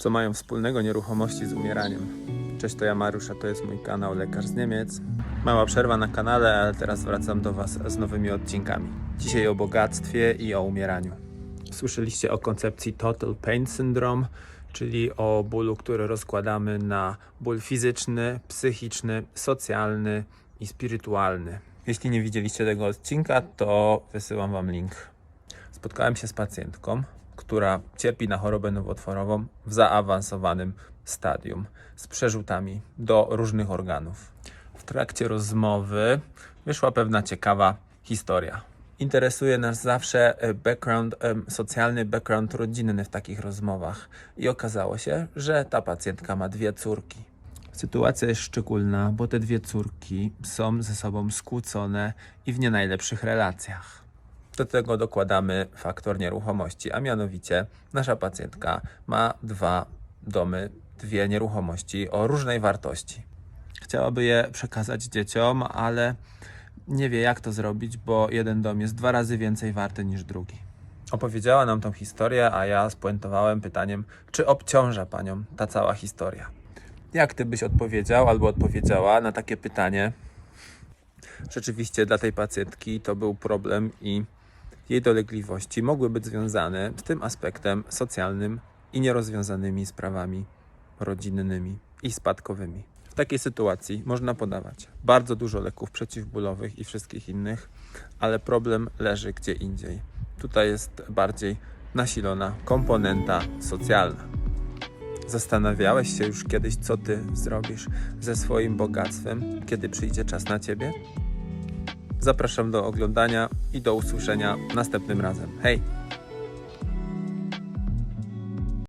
Co mają wspólnego nieruchomości z umieraniem? Cześć, to ja Mariusz, a to jest mój kanał Lekarz z Niemiec. Mała przerwa na kanale, ale teraz wracam do Was z nowymi odcinkami. Dzisiaj o bogactwie i o umieraniu. Słyszeliście o koncepcji Total Pain Syndrome, czyli o bólu, który rozkładamy na ból fizyczny, psychiczny, socjalny i spirytualny. Jeśli nie widzieliście tego odcinka, to wysyłam Wam link. Spotkałem się z pacjentką, która cierpi na chorobę nowotworową w zaawansowanym stadium z przerzutami do różnych organów. W trakcie rozmowy wyszła pewna ciekawa historia. Interesuje nas zawsze e, background, em, socjalny background rodzinny w takich rozmowach i okazało się, że ta pacjentka ma dwie córki. Sytuacja jest szczególna, bo te dwie córki są ze sobą skłócone i w nie najlepszych relacjach. Do tego dokładamy faktor nieruchomości, a mianowicie nasza pacjentka ma dwa domy, dwie nieruchomości o różnej wartości. Chciałaby je przekazać dzieciom, ale nie wie jak to zrobić, bo jeden dom jest dwa razy więcej warty niż drugi. Opowiedziała nam tą historię, a ja spuentowałem pytaniem, czy obciąża panią ta cała historia. Jak ty byś odpowiedział albo odpowiedziała na takie pytanie? Rzeczywiście dla tej pacjentki to był problem i jej dolegliwości mogły być związane z tym aspektem socjalnym i nierozwiązanymi sprawami rodzinnymi i spadkowymi. W takiej sytuacji można podawać bardzo dużo leków przeciwbólowych i wszystkich innych, ale problem leży gdzie indziej. Tutaj jest bardziej nasilona komponenta socjalna. Zastanawiałeś się już kiedyś, co ty zrobisz ze swoim bogactwem, kiedy przyjdzie czas na ciebie? Zapraszam do oglądania i do usłyszenia następnym razem. Hej!